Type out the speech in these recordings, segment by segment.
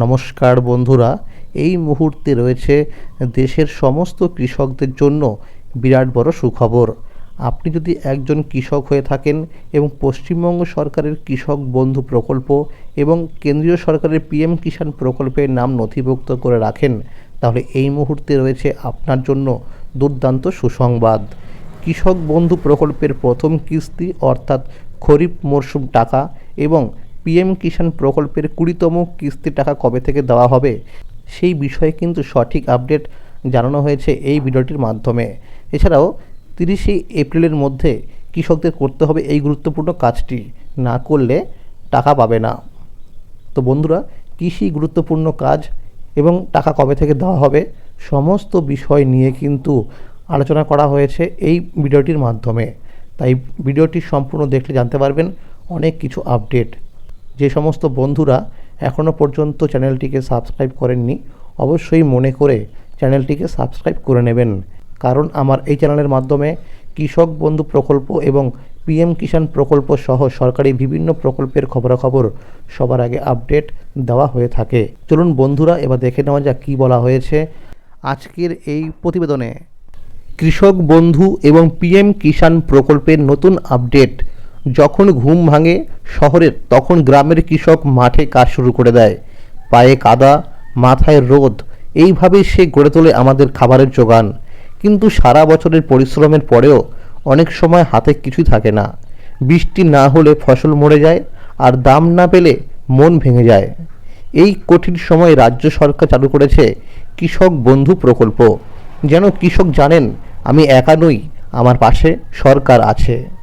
নমস্কার বন্ধুরা, এই মুহূর্তে রয়েছে দেশের সমস্ত কৃষকদের জন্য বিরাট বড় সুখবর। আপনি যদি একজন কৃষক হয়ে থাকেন এবং পশ্চিমবঙ্গ সরকারের কৃষক বন্ধু প্রকল্প এবং কেন্দ্রীয় সরকারের পিএম কিষাণ প্রকল্পের নাম নথিভুক্ত করে রাখেন, তাহলে এই মুহূর্তে রয়েছে আপনার জন্য দুর্দান্ত সুসংবাদ। কৃষক বন্ধু প্রকল্পের প্রথম কিস্তি অর্থাৎ খরিফ মরশুম টাকা এবং পিএম কিষাণ প্রকল্পের কুড়িতম কিস্তি টাকা কবে থেকে দেওয়া হবে? সেই বিষয়ে কিন্তু সঠিক আপডেট জানানো হয়েছে এই ভিডিওটির মাধ্যমে। এছাড়াও তিরিশে এপ্রিলের মধ্যে কৃষকদের করতে হবে এই গুরুত্বপূর্ণ কাজটি। না করলে টাকা পাবে না। তো বন্ধুরা, কৃষি গুরুত্বপূর্ণ কাজ এবং টাকা কবে থেকে দেওয়া হবে সমস্ত বিষয় নিয়ে কিন্তু আলোচনা করা হয়েছে এই ভিডিওটির মাধ্যমে। তাই ভিডিওটি সম্পূর্ণ দেখলে জানতে পারবেন অনেক কিছু আপডেট। যে সমস্ত বন্ধুরা এখনও পর্যন্ত চ্যানেলটিকে সাবস্ক্রাইব করেননি, অবশ্যই মনে করে চ্যানেলটিকে সাবস্ক্রাইব করে নেবেন। কারণ আমার এই চ্যানেলের মাধ্যমে কৃষক বন্ধু প্রকল্প এবং পিএম কিষাণ প্রকল্প সহ সরকারি বিভিন্ন প্রকল্পের খবরাখবর সবার আগে আপডেট দেওয়া হয়ে থাকে। চলুন বন্ধুরা, এবার দেখে নেওয়া যাক কী বলা হয়েছে আজকের এই প্রতিবেদনে। কৃষক বন্ধু এবং পিএম কিষাণ প্রকল্পের নতুন আপডেট। যখন ঘুম ভাঙে শহরের, তখন গ্রামের কৃষক মাঠে কাজ শুরু করে দেয়। পায়ে কাদা, মাথায় রোদ, এইভাবেই সে গড়ে তোলে আমাদের খাবারের যোগান। কিন্তু সারা বছরের পরিশ্রমের পরেও অনেক সময় হাতে কিছুই থাকে না। বৃষ্টি না হলে ফসল মরে যায় আর দাম না পেলে মন ভেঙে যায়। এই কঠিন সময়ে রাজ্য সরকার চালু করেছে কৃষক বন্ধু প্রকল্প। যেন কৃষক জানেন, আমি একা নই, আমার পাশে সরকার আছে।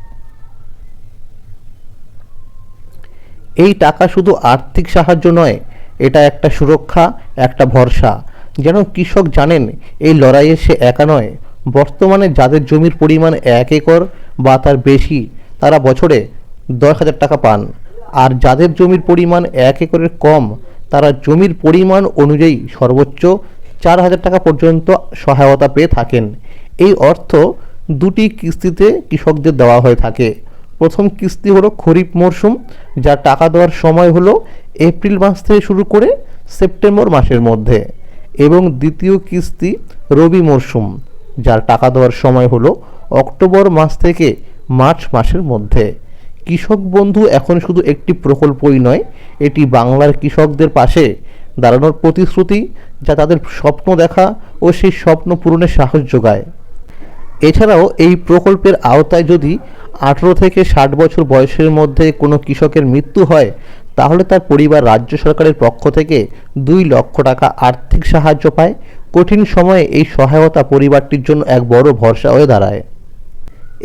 এই টাকা শুধু আর্থিক সাহায্য নয়, এটা একটা সুরক্ষা, একটা ভরসা। যেন কৃষক জানেন, এই লড়াইয়ে সে একা নয়। বর্তমানে যাদের জমির পরিমাণ এক একর বা তার বেশি, তারা বছরে দশ হাজার টাকা পান। আর যাদের জমির পরিমাণ এক একরের কম, তারা জমির পরিমাণ অনুযায়ী সর্বোচ্চ চার হাজার টাকা পর্যন্ত সহায়তা পেয়ে থাকেন। এই অর্থ দুটি কিস্তিতে কৃষকদের দেওয়া হয়ে থাকে। প্রথম কিস্তি হলো খরিফ মরশুম যার টাকা দেওয়ার সময় হলো এপ্রিল মাস থেকে শুরু করে সেপ্টেম্বর মাসের মধ্যে। এবং দ্বিতীয় কিস্তি রবি মরশুম যার টাকা দেওয়ার সময় হলো অক্টোবর মাস থেকে মার্চ মাসের মধ্যে। কৃষক বন্ধু এখন শুধু একটি প্রকল্পই নয়, এটি বাংলার কৃষকদের পাশে দাঁড়ানোর প্রতিশ্রুতি, যা তাদের স্বপ্ন দেখা ও সেই স্বপ্ন পূরণে সাহস যোগায়। এছাড়াও এই প্রকল্পের আওতায় যদি আঠেরো থেকে ষাট বছর বয়সের মধ্যে কোনো কৃষকের মৃত্যু হয়, তাহলে তার পরিবার রাজ্য সরকারের পক্ষ থেকে দুই লক্ষ টাকা আর্থিক সাহায্য পায়। কঠিন সময়ে এই সহায়তা পরিবারটির জন্য এক বড় ভরসা হয়ে দাঁড়ায়।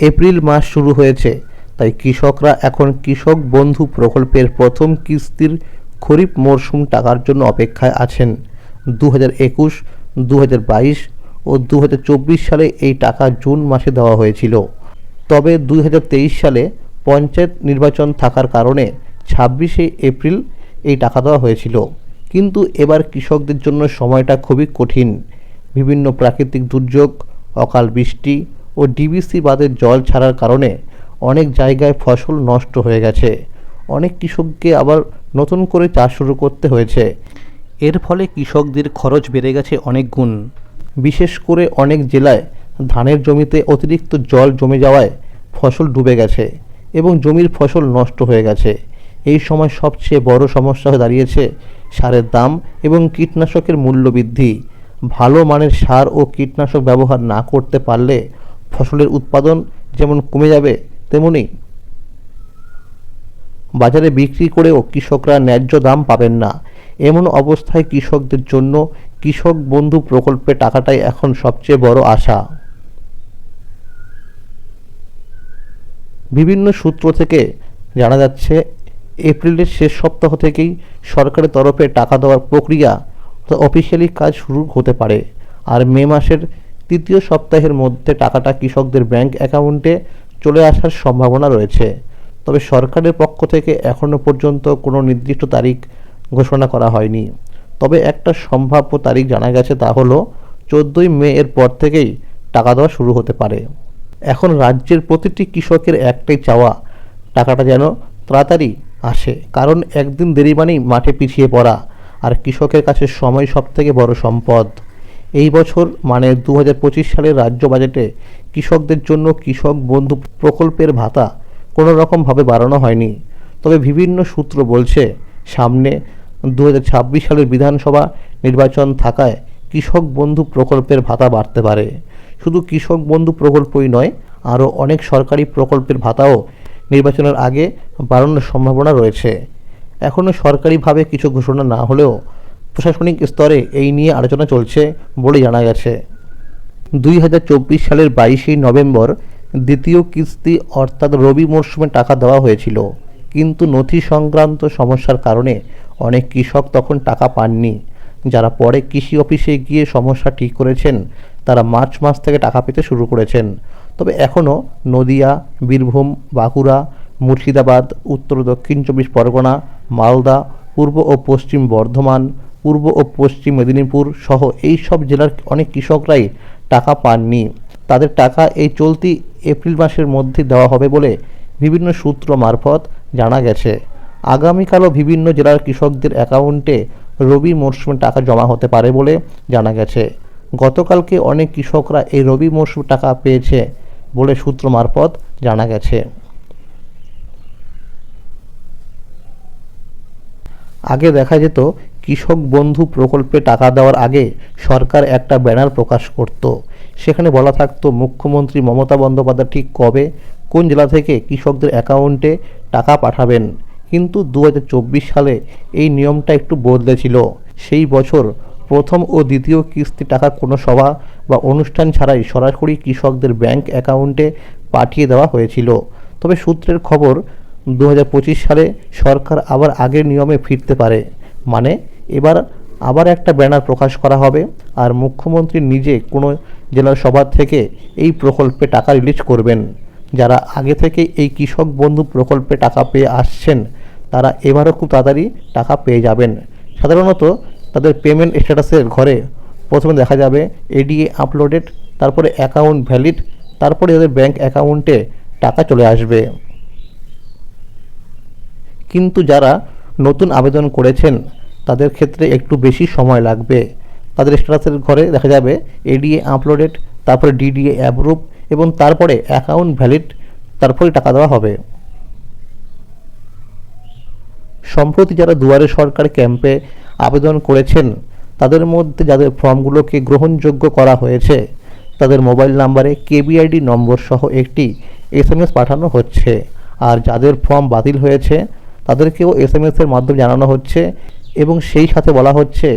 এপ্রিল মাস শুরু হয়েছে, তাই কৃষকরা এখন কৃষক বন্ধু প্রকল্পের প্রথম কিস্তির খরিফ মরশুম টাকার জন্য অপেক্ষায় আছেন। দু হাজার একুশ দু হাজার বাইশ ও দু হাজার চব্বিশ সালে এই টাকা জুন মাসে দেওয়া হয়েছিল। তবে দুই হাজার তেইশ সালে পঞ্চায়েত নির্বাচন থাকার কারণে ছাব্বিশে এপ্রিল এই টাকা দেওয়া হয়েছিল। কিন্তু এবার কৃষকদের জন্য সময়টা খুবই কঠিন। বিভিন্ন প্রাকৃতিক দুর্যোগ, অকাল বৃষ্টি ও ডিবিসি বাঁধের জল ছাড়ার কারণে অনেক জায়গায় ফসল নষ্ট হয়ে গেছে। অনেক কৃষককে আবার নতুন করে চাষ শুরু করতে হয়েছে। এর ফলে কৃষকদের খরচ বেড়ে গেছে অনেক গুণ। বিশেষ করে অনেক জেলায় ধানের জমিতে অতিরিক্ত জল জমে যাওয়ায় ফসল ডুবে গেছে এবং জমির ফসল নষ্ট হয়ে গেছে। এই সময় সবচেয়ে বড় সমস্যা হয়ে দাঁড়িয়েছে সারের দাম এবং কীটনাশকের মূল্য বৃদ্ধি। ভালো মানের সার ও কীটনাশক ব্যবহার না করতে পারলে ফসলের উৎপাদন যেমন কমে যাবে, তেমনি বাজারে বিক্রি করেও কৃষকরা ন্যায্য দাম পাবেন না। এমন অবস্থায় কৃষকদের জন্য কৃষক বন্ধু প্রকল্পে টাকাটাই এখন সবচেয়ে বড় আশা। বিভিন্ন সূত্র থেকে জানা যাচ্ছে, এপ্রিলের শেষ সপ্তাহ থেকেই সরকারের তরফে টাকা দেওয়ার প্রক্রিয়া অফিসিয়ালি কাজ শুরু হতে পারে। আর মে মাসের তৃতীয় সপ্তাহের মধ্যে টাকাটা কৃষকদের ব্যাংক অ্যাকাউন্টে চলে আসার সম্ভাবনা রয়েছে। তবে সরকারের পক্ষ থেকে এখনও পর্যন্ত কোনো নির্দিষ্ট তারিখ ঘোষণা করা হয়নি। তবে একটা সম্ভাব্য তারিখ জানা গেছে তা হলো চোদ্দোই মে এর পর থেকেই টাকা দেওয়া শুরু হতে পারে। এখন রাজ্যের প্রতিটি কৃষকের একটাই চাওয়া, টাকাটা যেন তাড়াতাড়ি আসে, কারণ একদিন দেরি মানেই মাঠে পিছিয়ে পড়া, আর কৃষকের কাছে সময় সবথেকে বড় সম্পদ। এই বছর মানে দু হাজার পঁচিশ সালের রাজ্য বাজেটে কৃষকদের জন্য কৃষক বন্ধু প্রকল্পের ভাতা কোনো রকমভাবে বাড়ানো হয়নি। তবে বিভিন্ন সূত্র বলছে, সামনে দু হাজার ছাব্বিশ সালের বিধানসভা নির্বাচন থাকায় কৃষক বন্ধু প্রকল্পের ভাতা বাড়তে পারে। শুধু কৃষক বন্ধু প্রকল্পই নয়, আরও অনেক সরকারি প্রকল্পের ভাতাও নির্বাচনের আগে বাড়ানোর সম্ভাবনা রয়েছে। এখনও সরকারিভাবে কিছু ঘোষণা না হলেও প্রশাসনিক স্তরে এই নিয়ে আলোচনা চলছে বলে জানা গেছে। দুই হাজার চব্বিশ সালের বাইশে নভেম্বর দ্বিতীয় কিস্তি অর্থাৎ রবি মরশুমে টাকা দেওয়া হয়েছিল। কিন্তু নথি সংক্রান্ত সমস্যার কারণে অনেক কৃষক তখন টাকা পাননি। যারা পরে কৃষি অফিসে গিয়ে সমস্যা ঠিক করেছেন, তারা মার্চ মাস থেকে টাকা পেতে শুরু করেছেন। তবে এখনও নদিয়া, বীরভূম, বাঁকুড়া, মুর্শিদাবাদ, উত্তর, দক্ষিণ চব্বিশ পরগনা, মালদা, পূর্ব ও পশ্চিম বর্ধমান, পূর্ব ও পশ্চিম মেদিনীপুর সহ এই সব জেলার অনেক কৃষকরাই টাকা পাননি। তাদের টাকা এই চলতি এপ্রিল মাসের মধ্যে দেওয়া হবে বলে বিভিন্ন সূত্র মারফত জানা গেছে। আগামীকালও বিভিন্ন জেলার কৃষকদের অ্যাকাউন্টে রবি মরশুমে টাকা জমা হতে পারে বলে জানা গেছে। গতকালকে অনেক কৃষকরা এই রবি মরশুম টাকা পেয়েছে বলে সূত্র মারফত জানা গেছে। আগে দেখা যেত কৃষক বন্ধু প্রকল্পে টাকা দেওয়ার আগে সরকার একটা ব্যানার প্রকাশ করত। সেখানে বলা থাকতো, মুখ্যমন্ত্রী মমতা বন্দ্যোপাধ্যায় ঠিক কবে, কোন জেলা থেকে কৃষকদের অ্যাকাউন্টে টাকা পাঠাবেন? কিন্তু দু হাজার চব্বিশ সালে এই নিয়মটা একটু বদলেছিল সেই বছর প্রথম ও দ্বিতীয় কিস্তি টাকা কোনো সভা বা অনুষ্ঠান ছাড়াই সরাসরি কৃষকদের ব্যাংক অ্যাকাউন্টে পাঠিয়ে দেওয়া হয়েছিল। তবে সূত্রের খবর দু হাজার পঁচিশ সালে সরকার আবার আগের নিয়মে ফিরতে পারে। মানে এবার আবার একটা ব্যানার প্রকাশ করা হবে আর মুখ্যমন্ত্রী নিজে কোনো জেলার সভা থেকে এই প্রকল্পে টাকা রিলিজ করবেন। যারা আগে থেকে এই কৃষক বন্ধু প্রকল্পে টাকা পেয়ে আসছেন, তারা এবারও খুব তাড়াতাড়ি টাকা পেয়ে যাবেন। সাধারণত তাদের পেমেন্ট স্ট্যাটাসের ঘরে প্রথমে দেখা যাবে এডিএ আপলোডেড তারপরে অ্যাকাউন্ট ভ্যালিড তারপরে তাদের ব্যাংক অ্যাকাউন্টে টাকা চলে আসবে। কিন্তু যারা নতুন আবেদন করেছেন তাদের ক্ষেত্রে একটু বেশি সময় লাগবে। তাদের স্ট্যাটাসের ঘরে দেখা যাবে এডিএ আপলোডেড তারপরে ডিডিএ অ্যাপ্রুভ এবং তারপরে অ্যাকাউন্ট ভ্যালিড তারপরে টাকা দেওয়া হবে। সম্প্রতি যারা দুয়ারে সরকার ক্যাম্পে আবেদন করেছেন, তাদের মধ্যে যাদের ফর্মগুলোকে গ্রহণযোগ্য করা হয়েছে, তাদের মোবাইল নাম্বারে কেবিআইডি নম্বর সহ একটি এসএমএস পাঠানো হচ্ছে। আর যাদের ফর্ম বাতিল হয়েছে, তাদেরকেও এসএমএস এর মাধ্যমে জানানো হচ্ছে। এবং সেই সাথে বলা হচ্ছে,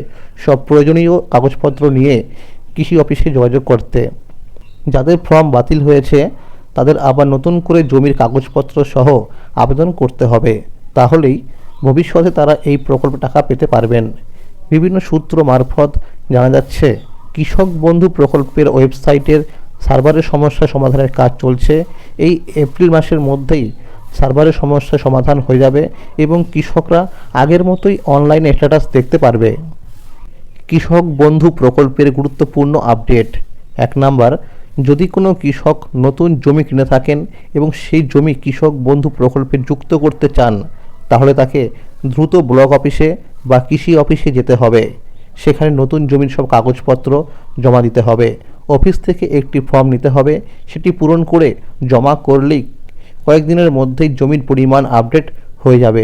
সব প্রয়োজনীয় কাগজপত্র নিয়ে কৃষি অফিসে যোগাযোগ করতে। যাদের ফর্ম বাতিল হয়েছে, তাদের আবার নতুন করে জমির কাগজপত্র সহ আবেদন করতে হবে। তাহলেই ভবিষ্যতে তারা এই প্রকল্পে টাকা পেতে পারবেন। বিভিন্ন সূত্র মারফত জানা যাচ্ছে, কৃষক বন্ধু প্রকল্পের ওয়েবসাইটের সার্ভারের সমস্যা সমাধানের কাজ চলছে। এই এপ্রিল মাসের মধ্যেই সার্ভারের সমস্যা সমাধান হয়ে যাবে এবং কৃষকরা আগের মতোই অনলাইন স্ট্যাটাস দেখতে পারবে। কৃষক বন্ধু প্রকল্পের গুরুত্বপূর্ণ আপডেট। এক নাম্বার, যদি কোনো কৃষক নতুন জমি কিনে থাকেন এবং সেই জমি কৃষক বন্ধু প্রকল্পে যুক্ত করতে চান, তাহলে তাকে দ্রুত ব্লক অফিসে বা কৃষি অফিসে যেতে হবে। সেখানে নতুন জমির সব কাগজপত্র জমা দিতে হবে। অফিস থেকে একটি ফর্ম নিতে হবে, সেটি পূরণ করে জমা করলেই কয়েকদিনের মধ্যেই জমির পরিমাণ আপডেট হয়ে যাবে।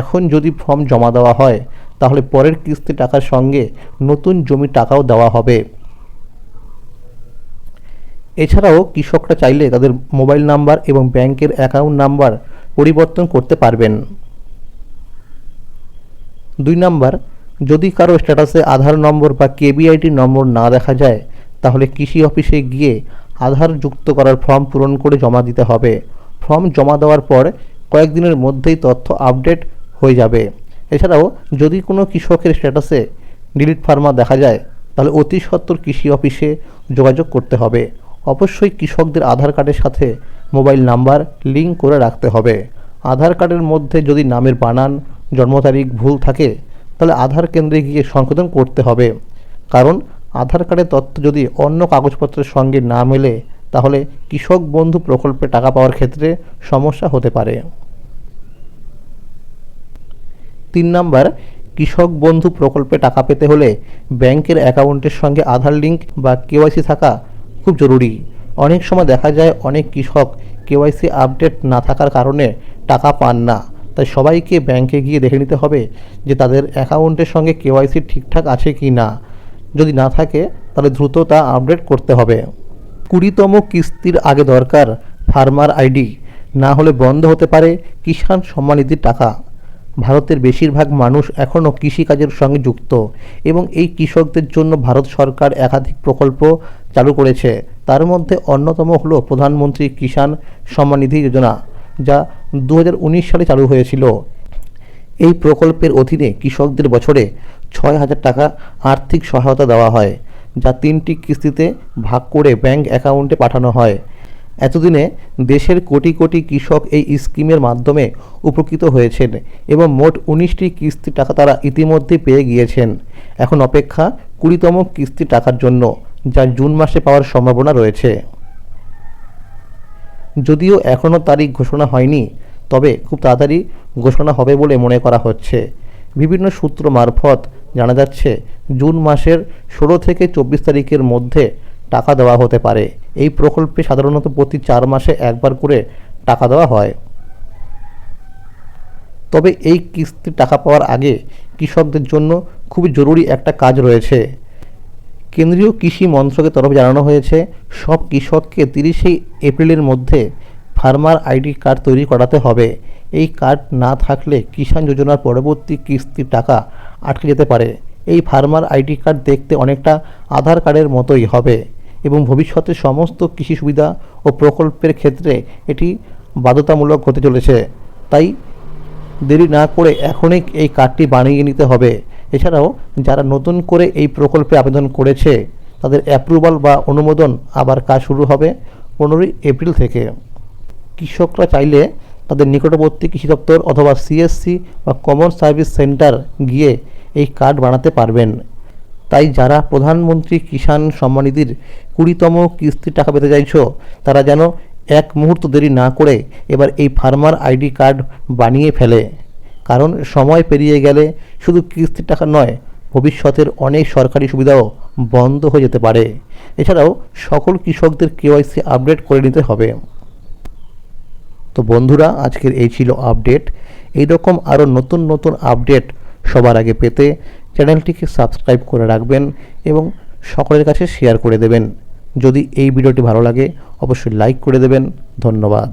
এখন যদি ফর্ম জমা দেওয়া হয়, তাহলে পরের কিস্তি টাকার সঙ্গে নতুন জমি টাকাও দেওয়া হবে। এছাড়াও কৃষকরা চাইলে তাদের মোবাইল নাম্বার এবং ব্যাংকের অ্যাকাউন্ট নাম্বার পরিবর্তন করতে পারবেন। দুই নাম্বার, যদি কারও স্ট্যাটাসে আধার নম্বর বা কেবিআইডি নম্বর না দেখা যায়, তাহলে কৃষি অফিসে গিয়ে আধার যুক্ত করার ফর্ম পূরণ করে জমা দিতে হবে। ফর্ম জমা দেওয়ার পর কয়েকদিনের মধ্যেই তথ্য আপডেট হয়ে যাবে। এছাড়াও, যদি কোনো কৃষকের স্ট্যাটাসে ডিলিট ফার্মা দেখা যায়, তাহলে অতি সত্বর কৃষি অফিসে যোগাযোগ করতে হবে। অবশ্যই কৃষকদের আধার কার্ডের সাথে মোবাইল নাম্বার লিঙ্ক করে রাখতে হবে। আধার কার্ডের মধ্যে যদি নামের বানান, জন্ম তারিখ ভুল থাকে, তাহলে আধার কেন্দ্রে গিয়ে সংশোধন করতে হবে। কারণ, আধার কার্ডের তথ্য যদি অন্য কাগজপত্রের সঙ্গে না মেলে তাহলে কৃষক বন্ধু প্রকল্পে টাকা পাওয়ার ক্ষেত্রে সমস্যা হতে পারে। তিন নাম্বার, কৃষক বন্ধু প্রকল্পে টাকা পেতে হলে ব্যাংকের অ্যাকাউন্টের সঙ্গে আধার লিঙ্ক বা কেওয়াইসি থাকা খুব জরুরি। অনেক সময় দেখা যায় অনেক কৃষক কেওয়াইসি আপডেট না থাকার কারণে টাকা পান না। তাই সবাইকে ব্যাংকে গিয়ে দেখে নিতে হবে যে তাদের অ্যাকাউন্টের সঙ্গে কেওয়াইসি ঠিকঠাক আছে কি না যদি না থাকে, তাহলে দ্রুত তা আপডেট করতে হবে। কুড়িতম কিস্তির আগে দরকার ফার্মার আইডি। না হলে বন্ধ হতে পারে কিষাণ সম্মানিধির টাকা। ভারতের বেশিরভাগ মানুষ এখনও কৃষিকাজের সঙ্গে যুক্ত এবং এই কৃষকদের জন্য ভারত সরকার একাধিক প্রকল্প চালু করেছে। তার মধ্যে অন্যতম হলো প্রধানমন্ত্রী কিষাণ সম্মানিধি যোজনা, যা দু হাজার উনিশ সালে চালু হয়েছিল। এই প্রকল্পের অধীনে কৃষকদের বছরে ছয় হাজার টাকা আর্থিক সহায়তা দেওয়া হয়। যা তিনটি কিস্তিতে ভাগ করে ব্যাংক অ্যাকাউন্টে পাঠানো হয়। এতদিনে দেশের কোটি কোটি কৃষক এই স্কিমের মাধ্যমে উপকৃত হয়েছেন এবং মোট উনিশটি কিস্তি টাকা তারা ইতিমধ্যে পেয়ে গিয়েছেন। এখন অপেক্ষা কুড়িতম কিস্তি টাকার জন্য, যা জুন মাসে পাওয়ার সম্ভাবনা রয়েছে। যদিও এখনও তারিখ ঘোষণা হয়নি, তবে খুব তাড়াতাড়ি ঘোষণা হবে বলে মনে করা হচ্ছে। বিভিন্ন সূত্র মারফত জানা যাচ্ছে, জুন মাসের ষোলো থেকে চব্বিশ তারিখের মধ্যে টাকা দেওয়া হতে পারে। এই প্রকল্পে সাধারণত প্রতি চার মাসে একবার করে টাকা দেওয়া হয়। তবে এই কিস্তির টাকা পাওয়ার আগে কৃষকদের জন্য খুবই জরুরি একটা কাজ রয়েছে। কেন্দ্রীয় কৃষি মন্ত্রকের তরফে জানানো হয়েছে, সব কৃষককে তিরিশে এপ্রিলের মধ্যে ফার্মার আইডি কার্ড তৈরি করাতে হবে। এই কার্ড না থাকলে কিষাণ যোজনার পরবর্তী কিস্তির টাকা আটকে যেতে পারে। এই ফার্মার আইডি কার্ড দেখতে অনেকটা আধার কার্ডের মতোই হবে এবং ভবিষ্যতে সমস্ত কৃষি সুবিধা ও প্রকল্পের ক্ষেত্রে এটি বাধ্যতামূলক হতে চলেছে। তাই দেরি না করে এখনই এই কার্ডটি বানিয়ে নিতে হবে। এছাড়াও যারা নতুন করে এই প্রকল্পে আবেদন করেছে, তাদের অ্যাপ্রুভাল বা অনুমোদন আবার কাজ শুরু হবে পনেরোই এপ্রিল থেকে। কৃষকরা চাইলে তাদের নিকটবর্তী কৃষি দপ্তর অথবা সিএসসি বা কমন সার্ভিস সেন্টার গিয়ে এই কার্ড বানাতে পারবেন। তাই যারা প্রধানমন্ত্রী কিষাণ সম্মানিধির কুড়িতম কিস্তির টাকা পেতে চাইছ, তারা যেন এক মুহূর্ত দেরি না করে এবার এই ফার্মার আইডি কার্ড বানিয়ে ফেলে। কারণ সময় পেরিয়ে গেলে শুধু কিস্তির টাকা নয়, ভবিষ্যতের অনেক সরকারি সুবিধাও বন্ধ হয়ে যেতে পারে। এছাড়াও সকল কৃষকদের কেওয়াইসি আপডেট করে নিতে হবে। তো বন্ধুরা, আজকের এই ছিল আপডেট। এই রকম আরও নতুন নতুন আপডেট সবার আগে পেতে চ্যানেলটিকে সাবস্ক্রাইব করে রাখবেন এবং সকলের কাছে শেয়ার করে দেবেন। যদি এই ভিডিওটি ভালো লাগে, অবশ্যই লাইক করে দেবেন। ধন্যবাদ।